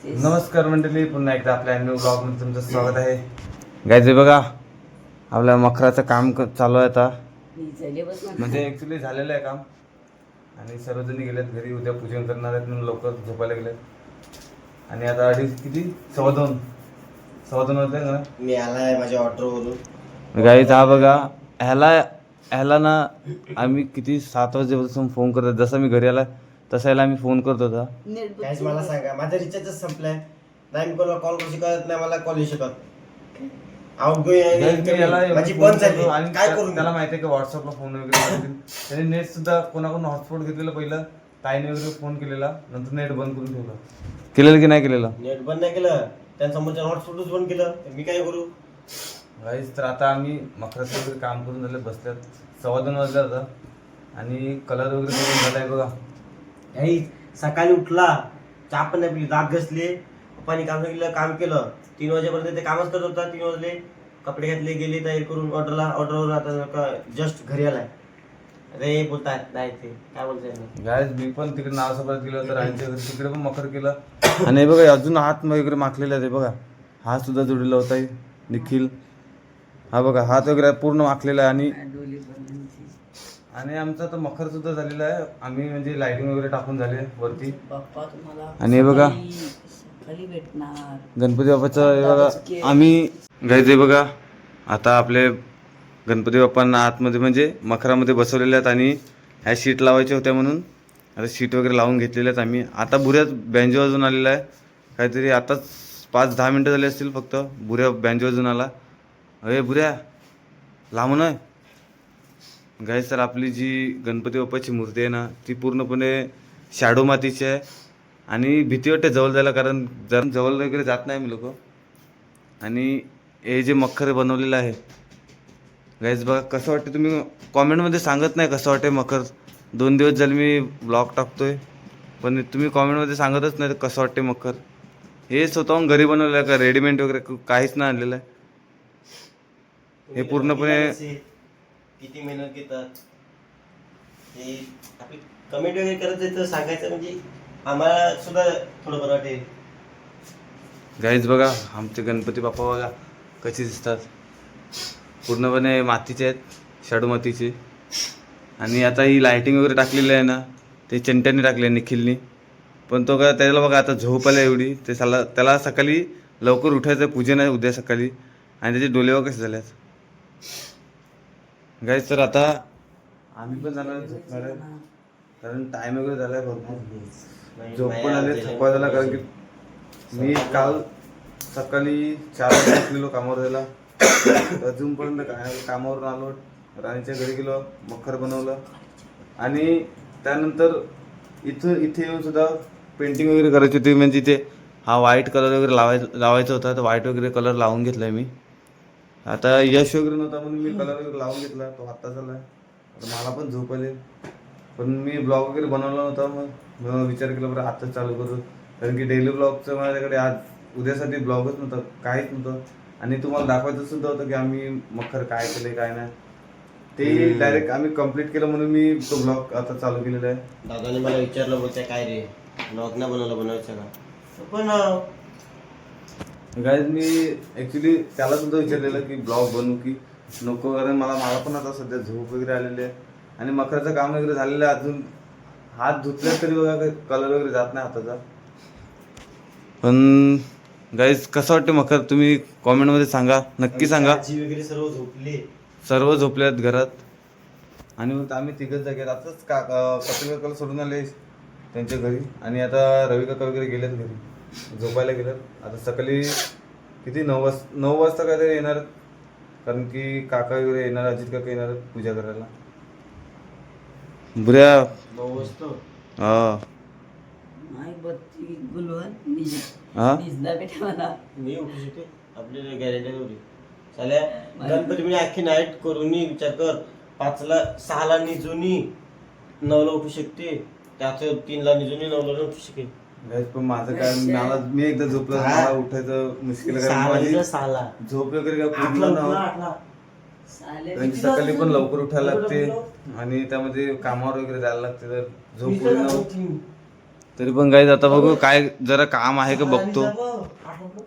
नमस्कार मंडळी पुन्हा एकदा आपल्या न्यू ब्लॉगमध्ये तुमचं स्वागत आहे. गायचे बघा आपल्या मखराचं काम क- चालू आहे आता. म्हणजे ऍक्च्युली झालेलं आहे काम. आणि सर्वजणी गेलेत घरी उद्या पूजन करणार आहेत म्हणून लवकर झोपायला गेलेत. आणि आता अडीच किती? सव्वा दोन. सव्वा दोन वाजले ना? मी आलाय माझ्या ऑर्डरवरून गाईच हा बघा ह्याला ह्याला ना आम्ही किती सात वाजेपासून फोन करतो जसं मी घरी आला तसा ह्याला आम्ही फोन करत होता. नीट काहीच. मला सांगा. माझा रिचार्जच संपलाय. नाही मी कोणाला कॉल करू शकत नाही मला कॉल येऊ शकत. आउट गाईज, मी याला एवढं माझी फोन बंद झाली. करतो आणि काय त्या- करू त्याला? माहिती आहे की व्हॉट्सअपला फोन वगैरे करतील. त्याने नेट सुद्धा कोणाकडून हॉटस्पॉट घेतलेलं पहिलं ताईने वगैरे फोन केलेला नंतर नेट बंद करून ठेवलं. केलेलं की नाही केलेलं? नेट बंद नाही केलं. त्यांच्यासमोरच्या हॉटस्पॉटच बंद केलं. तर मी काय करू? गाईज तर आता आम्ही मकराचं वगैरे काम करून झाले बसल्यात. सव्वा दोन वाजले आता. आणि कलर वगैरे करून झालाय बघा. काही सकाळी उठला चहा पण नाही पिली दात घसले. पप्पानी काम सांगितलं काम केलं. तीन वाजेपर्यंत ते कामच करत होता तीन वाजले. कपडे घातले गेले तयारी करून ऑर्डरला ऑर्डरवरून आता जस्ट घरी आलाय. अरे बोलतात नाही ते काय बोलताय गायज मी पण तिकडे नावासोबत गेलो तर राणीच्या घरी तिकडे पण मकर केलं. आणि हे बघा अजून हात वगैरे माखलेले आहेत हे बघा. हात सुद्धा जोडलेला होता हे, निखिल. हा बघा हात वगैरे पूर्ण माखलेला आहे आणि. आणि आमचं आता मखर सुद्धा झालेलं आहे. आम्ही म्हणजे लाइटिंग वगैरे टाकून झाले वरती. बाप्पा तुम्हाला आणि हे बघा. सकाळी- भेटणार. गणपती बाप्पाचं हे बघा आम्ही गायचे बघा आता आपले गणपती बाप्पांना आतमध्ये म्हणजे मखरामध्ये बसवलेले आहेत आणि ह्या शीट लावायच्या होत्या म्हणून. आता शीट वगैरे लावून घेतलेल्या आहेत आम्ही. आता बुऱ्यात बँजो वाजून आलेला आहे. काहीतरी आताच पाच दहा मिनटं झाली असतील फक्त. बुऱ्या बँजो वाजून आला. अरे बुऱ्या लांबून आहे गाईस तर आपली जी गणपती बाप्पाची मूर्ती आहे ना ती पूर्णपणे शॅडो मातीची आहे. आणि भीती वाटते जवळ जायला कारण जर जवळ वगैरे जात नाही मी लोक. आणि हे जे मखर बनवलेलं आहे. गाईज बघा कसं वाटतं तुम्ही कॉमेंटमध्ये सांगत नाही कसं वाटते मखर. दोन दिवस झाले मी ब्लॉग टाकतोय. पण तुम्ही कॉमेंटमध्ये सांगतच नाही कसं वाटते मखर. हे स्वतःहून घरी बनवलेलं आहे का रेडीमेड वगैरे काहीच नाही आणलेलं आहे. हे पूर्णपणे- किती मेहनत घेतात? हे आपली कमेंट वगैरे करत जायचं सांगायचं म्हणजे आम्हाला सुद्धा थोडं बरं वाटेल. गाईज बघा आमचे गणपती बाप्पा बघा कसे दिसतात. पूर्णपणे मातीचे आहेत शाडू मातीचे. आणि आता ही लायटिंग वगैरे टाकलेली आहे ना ते चिंट्याने टाकली आहे निखिलनी. पण तो का त्याला बघा आता झोप आला एवढी. ते साला त्याला सकाळी लवकर उठायचं पूजन आहे उद्या सकाळी. आणि त्याचे डोले वगैरे कसे झाले गाईज तर आता आम्ही पण जाणार झोपणार आहे. कारण टाइम वगैरे झालाय भरपूर. झोप पण आले थकवा झाला कारण की मी काल सकाळी चार वाजता उठलेलो कामावर जायला. अजूनपर्यंत काय कामावरून आलो राणीच्या घरी गेलो मखर बनवलं. आणि त्यानंतर इथं इथे येऊन सुद्धा पेंटिंग वगैरे करायची होती. म्हणजे इथे हा व्हाईट कलर वगैरे लावायचा लावायचा होता. तर व्हाईट वगैरे कलर लावून घेतलाय मी. आता यश वगैरे नव्हता म्हणून मी कलर वगैरे लावून घेतला तो आत्ता झालाय आता मला पण झोप आले. पण मी ब्लॉग वगैरे बनवला नव्हता मग. मग विचार केला बरं आत्ताच चालू करू. कारण की डेली ब्लॉगचं माझ्याकडे आज उद्यासाठी ब्लॉगच नव्हता काहीच नव्हतं. आणि तुम्हाला दाखवायचं सुद्धा होतं की आम्ही मखर काय केले काय नाही. ते डायरेक्ट आम्ही कंप्लीट केलं म्हणून मी तो ब्लॉग आता चालू केलेला आहे. दादाने मला विचारलं बोलते काय रे? ब्लॉग ना बनवलं बनवायचं का? बनव गाईज मी ऍक्च्युली त्याला सुद्धा विचारलेलं की ब्लॉग बनवू की नको? कारण मला मला पण आता सध्या झोप वगैरे आलेली आहे. आणि मखराचं काम वगैरे झालेलं आहे अजून. हात धुतले तरी बघा कलर वगैरे जात नाही हाताचा. पण गाईज कसं वाटतं मखर? तुम्ही कॉमेंटमध्ये सांगा. नक्की सांगा. आजी वगैरे सर्व झोपले. सर्व झोपले आहेत घरात. आणि मग आम्ही तिघच जागेत आताच का कपिल काकाला सोडून आले त्यांच्या घरी. आणि आता रवी काका वगैरे गेलेत घरी. झोपायला गेलेत आता सकाळी किती? नऊ वाज नऊ वाजता काहीतरी येणार. कारण की काका वगैरे येणार अजित काका येणार पूजा करायला. बुऱ्या. नऊ वाजता? हा. नाही बत्ती गुलवन हा? निजदा बेटा मला. मी उठू शकते? आपल्याला गॅरेंटी होती चाल्या गणपती म्हणजे अख्खी नाईट करून विचार कर. पाचला सहाला निजूनी नऊला उठू शकते. त्याच तीनला निजूनी नऊला उठू शकेल. पण माझं काय मला मी एकदा झोपलं. मला उठायचं मुश्किल झोप वगैरे काय पूर्ण सकाळी पण लवकर उठायला लागते आणि त्यामध्ये कामावर वगैरे जायला लागते तर झोप पूर्ण. तरी पण गाईज आता बघू काय जरा काम आहे का बघतो.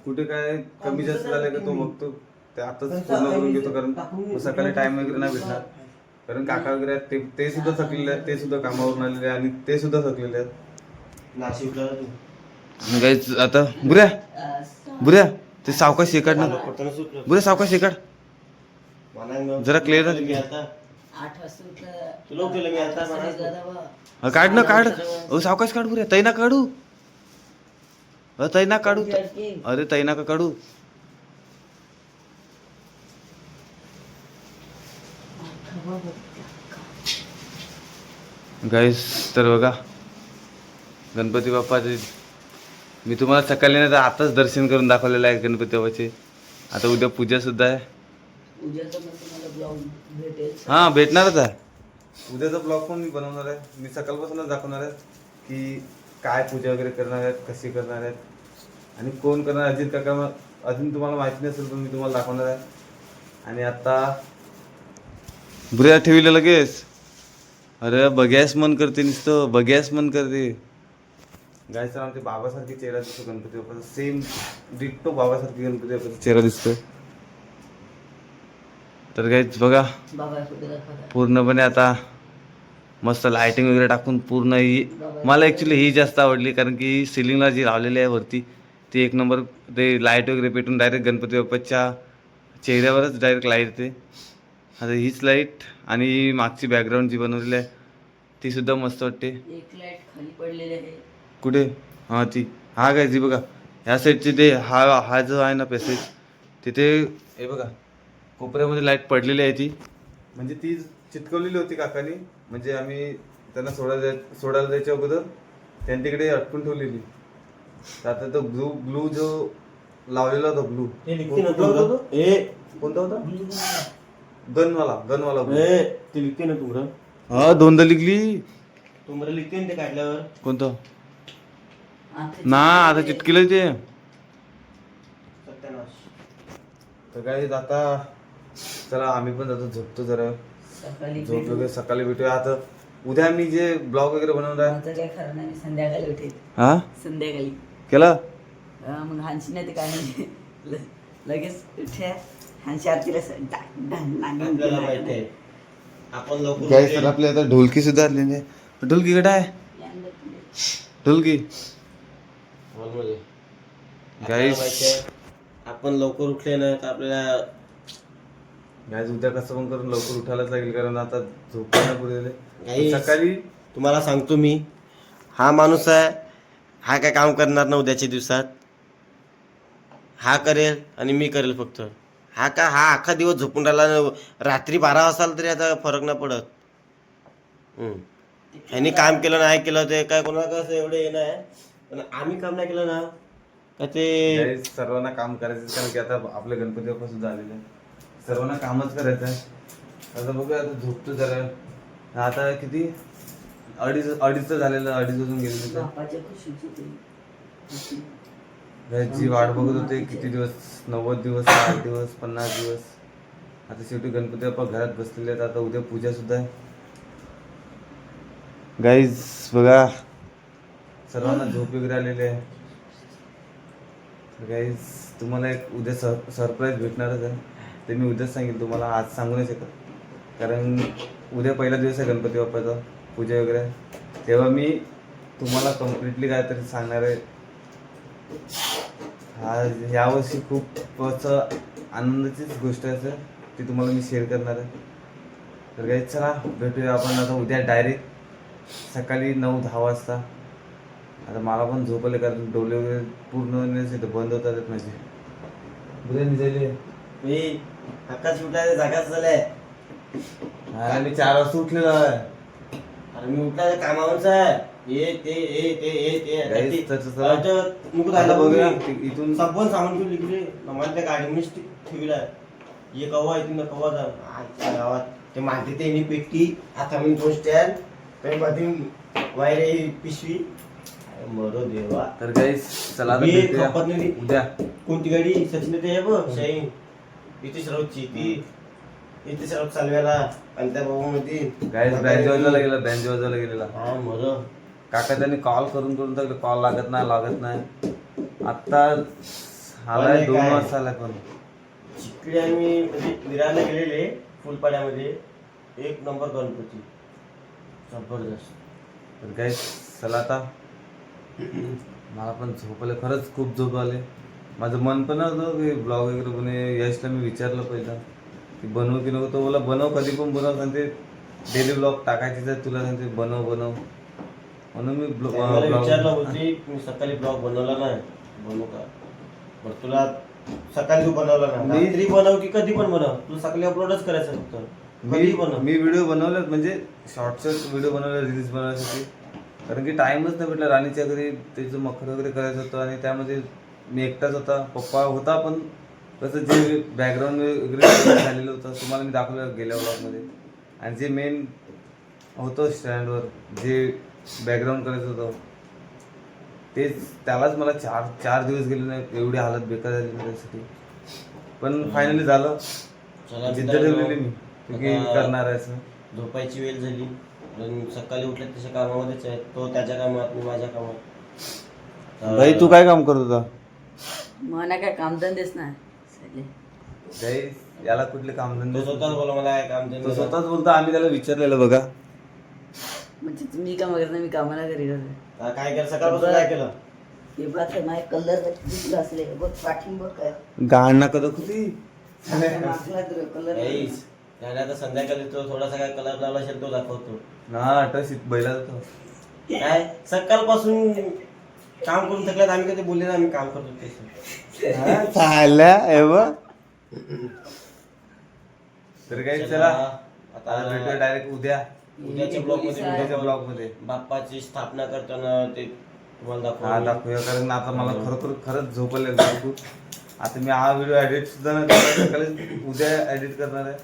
कुठे काय कमी जास्त झालं का तो बघतो. ते आताच पूर्ण करून घेतो कारण सकाळी टाइम वगैरे नाही भेटणार. कारण काका वगैरे आहेत ते ते सुद्धा थकलेले आहेत ते सुद्धा कामावरून आलेले आहेत आणि ते सुद्धा थकलेले आहेत. गाईज आता? बुऱ्या? बुऱ्या? ते सावकाश शेकाड ना. बुऱ्या सावकाश शेकाड जरा. अ, काढ ना काढ. अ सावकाश काढ बुऱ्या. तैना काढू. अ तैना काढू. अरे तैना का? काढू. गाईस तर बघा. गणपती बाप्पाचे. मी तुम्हाला सकाळी नाही तर आताच दर्शन करून दाखवलेलं आहे गणपती बाप्पाचे. आता उद्या पूजा सुद्धा आहे. हा भेटणारच आहे. उद्याचा ब्लॉग पण मी बनवणार आहे. मी सकाळपासूनच दाखवणार आहे की काय पूजा वगैरे करणार आहेत कशी करणार आहेत आणि कोण करणार अजित काका म- अजून तुम्हाला माहिती नसेल पण मी तुम्हाला दाखवणार आहे. आणि आता बुऱ्या ठेवलं लगेच. अरे बघ्यास मन करते नुसतं बघ्यास मन करते. गायचं आमच्या बाबासारखी चेहरा दिसतो गणपती बाप्पाचा. सेम डिट्टो बाबासारखी गणपती बाप्पाचा चेहरा दिसतोय. तर गाईच बघा पूर्णपणे आता मस्त लाइटिंग वगैरे टाकून पूर्ण ही मला ॲक्च्युली ही जास्त आवडली कारण की सिलिंगला जी लावलेली आहे वरती ती एक नंबर ते लाइट वगैरे पेटून डायरेक्ट गणपती बाप्पाच्या चेहऱ्यावरच डायरेक्ट लाइट येते. आता हीच लाइट आणि मागची बॅकग्राऊंड जी बनवलेली आहे ती सुद्धा मस्त वाटते. एक लाइट खाली पडलेली आहे. कुठे? हां ती. हा काय ती बघा. ह्या साईडची ते हा हा जो आहे ना पॅसेज तिथे हे बघा. कोपऱ्यामध्ये लाइट पडलेली आहे ती. म्हणजे ती चिटकवलेली होती काकानी. म्हणजे आम्ही त्यांना सोडायला जाय सोडायला जायच्या अगोदर त्यांनी तिकडे अटकून ठेवलेली. तर आता तो ब्लू ब्लू जो लावलेला होता ब्लू ते लिखते ना तू ए कोणता होता? गनवाला गनवाला. ए ते लिखते ना तू हा दोनदा लिखली तू मला लिखते ना ते काढल्यावर. कोणतं? ना आता चिटकेलं ते. सत्यानाश. तर काही आता चला आम्ही पण जातो झोपतो जरा. सकाळी झोप भेटू. वगैरे सकाळी भेटूया. आता उद्या मी जे ब्लॉग वगैरे बनवणार आहे. काय खरं नाही मी संध्याकाळी उठेल. हा? संध्याकाळी. केला? मग हानशी नाही ते काय नाही ल- लगेच उठ्या. हानशी आरतीला स- आपल्याला माहिती आहे. आपण लवकर काय आपली आता ढोलकी सुद्धा ढोलकी कडे आहे. ढोलकी. हॉलमध्ये. Guys. आपण लवकर उठले ना तर आपल्याला गायज उद्या कसं पण करून लवकर उठायलाच लागेल कारण आता झोपायला पुरेल Guys. सकाळी तुम्हाला सांगतो मी हा माणूस आहे हा काय काम करणार ना उद्याच्या दिवसात हा करेल आणि मी करेल फक्त हा का हा अख्खा दिवस झोपून राहिला न- रात्री बारा वाजता तरी आता फरक नाही पडत हम्म. ह्यांनी काम केलं नाही केलं ते काय कोणाला कसं एवढं हे नाही पण आम्ही काम नाही केलं ना का ते सर्वांना काम करायचं कारण की आता आपले गणपती बाप्पा सुद्धा आलेले आहे. सर्वांना कामच करायचं आहे. आता बघूया आता झोपतो जरा. आता किती? अडीच अडीच झालेलं अडीच वाजून गेलेलं बापाच्या खुशीच होती जी वाट बघत होते किती दिवस? नव्वद दिवस साठ दिवस पन्नास दिवस. आता शेवटी गणपती बाप्पा घरात बसलेले आहेत आता उद्या पूजा सुद्धा आहे. गाईज बघा सर्वांना झोप वगैरे आलेली आहे. काही तुम्हाला एक उद्या सर सरप्राईज भेटणारच आहे. ते मी उद्याच सांगेल तुम्हाला आज सांगू नाही शकत. कारण उद्या पहिला दिवस आहे गणपती बाप्पाचा पूजा वगैरे. तेव्हा मी तुम्हाला कम्प्लिटली काहीतरी सांगणार आहे. हा यावर्षी खूप असं आनंदाचीच गोष्ट आहे सर ती तुम्हाला मी शेअर करणार आहे. तर काही चला भेटूया आपण आता उद्या डायरेक्ट सकाळी नऊ दहा वाजता. आता मला पण झोपले कारण डोले वगैरे पूर्ण इथं बंद होतात माझे. उद्या निघाले. मी आकाश उठायला जागाच झालाय हा, मी चार वाजता उठलेलो आहे. आणि मी उठला कामावरच आहे. हे ते हे ते हे ते आता झालं बघूया इथून संपवून सामान घेऊन लिहिले मला त्या गाडीनेच ठेवलाय ये कवा येते ना कवा जा. आजच्या गावात ते मानते ते पेटी आता मी दोन स्टँडमध्ये वायरे पिशवी. अरे मरो देवा. तर काही चला आता मी भेटूया. खपत नाही. उद्या. कोणती गाडी? सचिन ते आहे बघ शाईन इथे श्रावची ती इथे श्राव चालवायला आणि त्या बाबा मध्ये गाईज बँज वाजवायला गेला बँज वाजवायला गेलेला. हा मरो. काका त्यांनी कॉल करून करून तर कॉल लागत नाही लागत नाही. आता आलाय दोन काय? वाजता आलाय पण. चिखली आम्ही म्हणजे विरारला गेलेले फुलपाड्यामध्ये. एक नंबर गणपती. जबरदस्त. तर काही चला आता. मला पण झोप आले खरंच खूप झोप आले. माझं मन पण होतं की ब्लॉग वगैरे बने यशला मी विचारलं पहिलं. की बनवू की नको? तो बोला बनव कधी पण बनव. सांगते डेली ब्लॉग टाकायचे तर तुला. सांगते बनव बनव. म्हणून मी ब्लॉग विचारलं होती मी सकाळी ब्लॉग बनवला नाही. बनवू का? बरं तुला सकाळी तू बनवला नाही. रात्री बनव की कधी पण बनव. तुला सकाळी अपलोडच करायचं फक्त. मी बनव. मी व्हिडिओ बनवलेत म्हणजे शॉर्ट शॉर्ट व्हिडिओ बनवले रील्स बनवण्यासाठी. कारण की टाइमच नाही भेटला. राणीच्या घरी त्याचं मखर वगैरे करायचं होतं आणि त्यामध्ये मी एकटाच होता. पप्पा होता पण कसं जे बॅकग्राऊंड वगैरे झालेलं होतं तुम्हाला मी दाखवलं गेल्या ब्लॉगमध्ये आणि जे मेन होतं स्टँडवर जे बॅकग्राऊंड करायचं होतं तेच त्यालाच मला चार चार दिवस गेले नाही एवढी हालत बेकार झाली माझ्यासाठी. पण फायनली झालं. जिद्द ठेवलेली मी करणार आहे झोपायची वेळ झाली. सकाळी उठले तशा कामामध्येच आहे तो त्याच्या कामात मी माझ्या कामात. तर- भाई तू काय काम करत होता? मला काय कामधंदेच नाही. सगळे. याला कुठले कामधंदे? तो स्वतःच बोला मला काय काम तो स्वतःच बोलतो आम्ही त्याला विचारलेलं बघा. म्हणजे तुम्ही काम करत नाही मी कामाला घरी करते. काय केलं? सकाळपासून काय केलं? हे बघ माझे कलर दिसलं असले बघ पाठिंबा काय. गाण नका कुठे कलर. आता संध्याकाळी तो थोडासा काय कलर लावला असेल तो दाखवतो. ना अटा शीत बैला जातो काय? सकाळपासून काम करून थकल्यात आम्ही कधी बोलले ना आम्ही काम करतो ते चालल्या हे बघ तर काही चला आता आता भेटूया डायरेक्ट उद्या. उद्याच्या ब्लॉगमध्ये उद्याच्या ब्लॉगमध्ये बाप्पाची स्थापना करताना ते तुम्हाला हा दाखवूया कारण आता मला खरोखर खरंच झोपले खूप आता मी हा व्हिडिओ एडिट सुद्धा नाही करणार, सकाळी उद्या एडिट करणार आहे.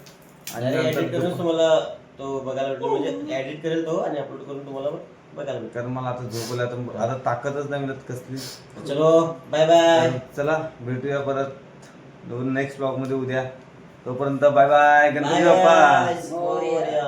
आणि एडिट नंतर करून तुम्हाला तो बघायला भेटेल म्हणजे एडिट करेल तो आणि अपलोड करून तुम्हाला बघायला भेटेल कारण मला आता झोपलं आता आता ताकदच नाही मिळत कसली. चलो बाय बाय तर चला भेटूया परत. नेक्स्ट ब्लॉगमध्ये उद्या. तोपर्यंत बाय बाय गणपती बाप्पा. मोरया.